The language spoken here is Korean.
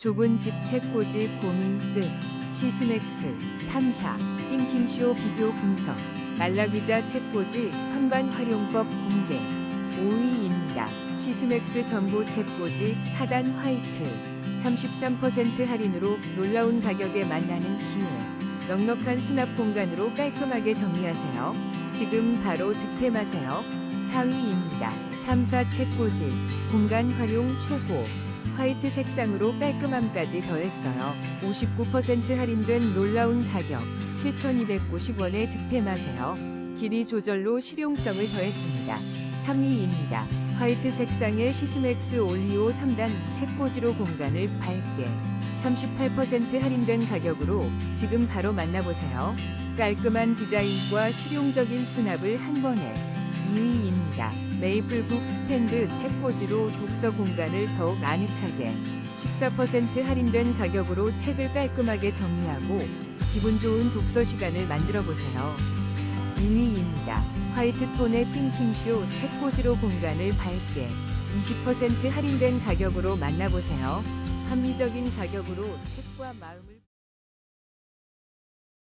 좁은 집 책꽂이 고민 끝. 시스맥스, 탐사, 띵킹쇼 비교 분석. 말라기자 책꽂이 선반 활용법 공개. 5위입니다. 시스맥스 전보 책꽂이 4단 화이트. 33% 할인으로 놀라운 가격에 만나는 기회. 넉넉한 수납 공간으로 깔끔하게 정리하세요. 지금 바로 득템하세요. 4위입니다. 탐사 책꽂이. 공간 활용 최고. 화이트 색상으로 깔끔함까지 더했어요. 59% 할인된 놀라운 가격 7,290원에 득템하세요. 길이 조절로 실용성을 더했습니다. 3위입니다. 화이트 색상의 시스맥스 올리오 3단 책꽂이로 공간을 밝게 38% 할인된 가격으로 지금 바로 만나보세요. 깔끔한 디자인과 실용적인 수납을 한 번에 2위입니다. 메이플북 스탠드 책꽂이로 독서 공간을 더욱 아늑하게 14% 할인된 가격으로 책을 깔끔하게 정리하고 기분 좋은 독서 시간을 만들어 보세요. 1위입니다. 화이트 톤의 띵킹쇼 책꽂이로 공간을 밝게 20% 할인된 가격으로 만나보세요. 합리적인 가격으로 책과 마음을